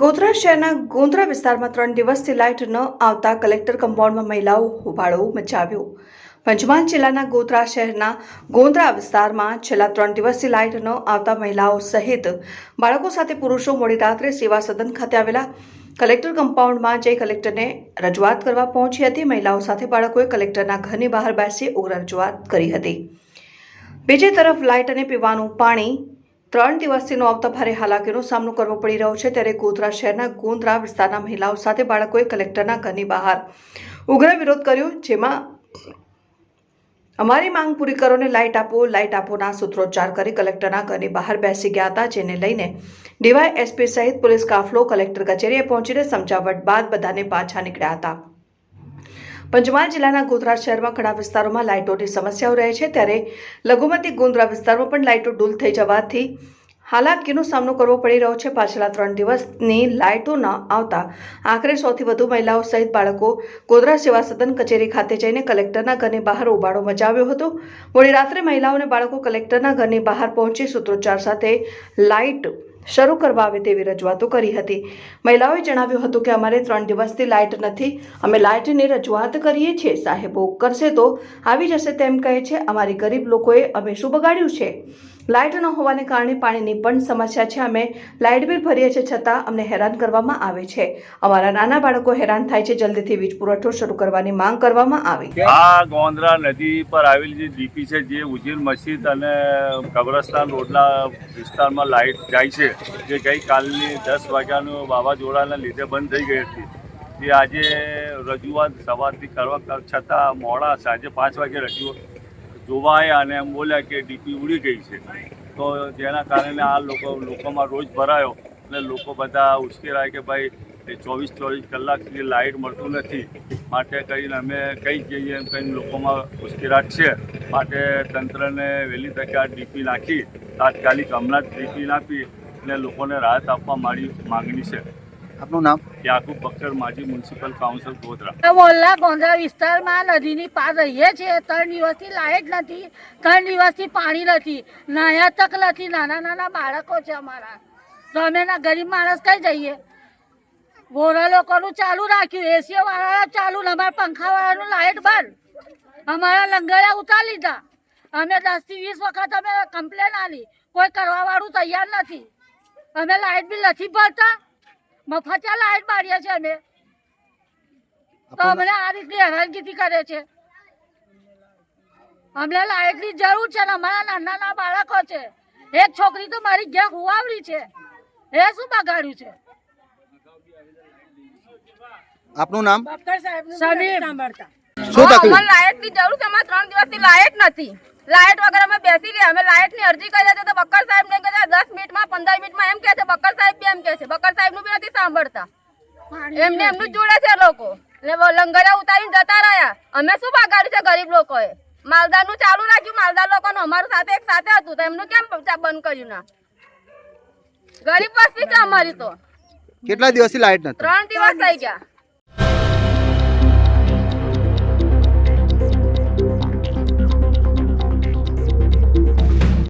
ગોધરા શહેરના ગોંદરા વિસ્તારમાં ત્રણ દિવસથી લાઇટ ન આવતા કલેક્ટર કમ્પાઉન્ડમાં મહિલાઓ હોબાળો મચાવ્યો. પંચમહાલ જિલ્લાના ગોધરા શહેરના ગોંધરા વિસ્તારમાં છેલ્લા ત્રણ દિવસથી લાઇટ ન આવતા મહિલાઓ સહિત બાળકો સાથે પુરુષો મોડી રાત્રે સેવા સદન ખાતે આવેલા કલેક્ટર કમ્પાઉન્ડમાં જઈ કલેક્ટરને રજૂઆત કરવા પહોંચી હતી. મહિલાઓ સાથે બાળકોએ કલેક્ટરના ઘરની બહાર બેસી ઉગ્ર રજૂઆત કરી હતી. બીજી તરફ લાઇટ અને પીવાનું પાણી ત્રણ દિવસથી આવતા ભારે હાલાકીનો સામનો કરવો પડી રહ્યો છે ત્યારે ગોધરા શહેરના ગોંધરા વિસ્તારના મહિલાઓ સાથે બાળકોએ કલેક્ટરના ઘરની બહાર ઉગ્ર વિરોધ કર્યો, જેમાં અમારી માંગ પૂરી કરો ને લાઇટ આપો, લાઇટ આપોના સૂત્રોચ્ચાર કરી કલેક્ટરના ઘરની બહાર બેસી ગયા હતા, જેને લઈને ડીવાય એસપી સહિત પોલીસ કાફલો કલેક્ટર કચેરીએ પહોંચીને સમજાવટ બાદ બધાને પાછા નીકળ્યા હતા. પંચમહાલ જિલ્લાના ગોધરા શહેરમાં ઘણા વિસ્તારોમાં લાઇટોની સમસ્યાઓ રહે છે. ત્યારે લઘુમતી ગોંધરા વિસ્તારમાં પણ લાઇટો ડૂલ થઈ જવાથી હાલાકીનો સામનો કરવો પડી રહ્યો છે. પાછલા ત્રણ દિવસની લાઇટો ન આવતા આખરે સૌથી વધુ મહિલાઓ સહિત બાળકો ગોધરા સેવા સદન કચેરી ખાતે જઈને કલેક્ટરના ઘરની બહાર ઉબાળો મચાવ્યો હતો. મોડી રાત્રે મહિલાઓ અને બાળકો કલેક્ટરના ઘરની બહાર પહોંચી સૂત્રોચ્ચાર સાથે લાઇટ શરૂ કરવા આવે તેવી રજૂઆતો કરી હતી. મહિલાઓએ જણાવ્યું હતું કે અમારે ત્રણ દિવસથી લાઇટ નથી. અમે લાઇટની રજૂઆત કરીએ છીએ. સાહેબો કરશે તો આવી જશે તેમ કહે છે. અમારી ગરીબ લોકોએ અમે શું બગાડ્યું છે? લાઇટ ન હોવાને કારણે પાણીની પણ સમસ્યા છે. અમે લાઇટ બિલ ભરીએ છીએ છતાં અમને હેરાન કરવામાં આવે છે. અમારા નાના બાળકો હેરાન થાય છે. જલ્દીથી વીજ પુરવઠો શરૂ કરવાની માંગ કરવામાં આવી. આ ગોંદરા નદી પર આવેલી જે ડીપી છે, જે ઉજીર મસ્જિદ અને કબ્રસ્તાન રોડના વિસ્તારમાં લાઇટ જાય છે, જે ગઈકાલની દસ વાગ્યાનું વાવાઝોડાના લીધે બંધ થઈ ગઈ હતી. તે આજે રજૂઆત સવારથી કરવા કર- છતાં મોડા સાંજે પાંચ વાગે રજૂઆત જોવા અને એમ બોલ્યા કે ડીપી ઉડી ગઈ છે. તો જેના કારણે આ લોકો લોકોમાં રોજ ભરાયો અને લોકો બધા ઉશ્કેરાય કે ભાઈ, એ ચોવીસ ચોવીસ કલાક સુધી લાઇટ મળતું નથી. માટે કરીને અમે કઈ જઈએ એમ કહીને લોકોમાં ઉશ્કેરાટ છે. માટે તંત્રને વહેલી તકે આ ડીપી નાખી. તાત્કાલિક હમણાં જ ડીપી નાખી અને લોકોને રાહત આપવા મારી માગણી છે. આપનું નામ? યાકુબ બખ્તર માજી મ્યુનિસિપલ કાઉન્સિલ ગોધરા. મોલ્લા ગોંધરા વિસ્તારમાં નદીની પાર રહીએ છીએ. ત્રણ દિવસથી લાઇટ નથી ત્રણ દિવસથી પાણી નથી. નાયા તક નથી. નાના નાના બાળકો છે અમારા. તો અમે ના ગરીબ માણસ કઈ જઈએ? ગોરા લોકોનું ચાલુ રાખ્યું. એસી વાળા ચાલુ. અમારા પંખા વાળાનું લાઇટ બંધ. અમારા લંગડા ઉતાર લીધા. અમે દસથી વીસ વખત અમે કમ્પ્લેન આલી. કોઈ કરવા વાળું તૈયાર નથી. અમે લાઇટ બિલ નથી ભરતા. મફતિયા લાઈટ બાળીએ છે અમે. તો અમને આ રીતની હેરાનગીથી કરે છે. અમને લાઇટની જરૂર છે ને અમારા નાના નાના બાળકો છે. એક છોકરી તો મારી ઘેર હુવાવડી છે. એ શું બગાડ્યું છે? આપનું નામ? સમીર. શું તકલીફ? અમારે લાઇટની જરૂર છે. અમારે ત્રણ દિવસથી લાઇટ નથી. લાઇટ વગર અમે બેસી રહ્યા અમે લાઇટની અરજી કરી હતી તો બક્કર સાહેબ ને કહે છે દસ મિનિટમાં પંદર મિનિટમાં એમ કહે છે. બક્કર સાહેબ બી એમ કહે છે. બક્કર સાહેબનું બી નથી સાંભળતા. એમને એમનું જોડે છે લોકો. લંગરા ઉતારીને જતા રહ્યા. અમે શું બગાડ્યું છે ગરીબ લોકોએ? માલદારનું ચાલુ રાખ્યું. માલદાર લોકોનું અમારું સાથે એક સાથે હતું. તો એમનું કેમ બંધ કર્યું ના? ગરીબ વસ્તી છે અમારી તો. કેટલા દિવસથી લાઈટ નથી? ત્રણ દિવસ થઈ ગયા.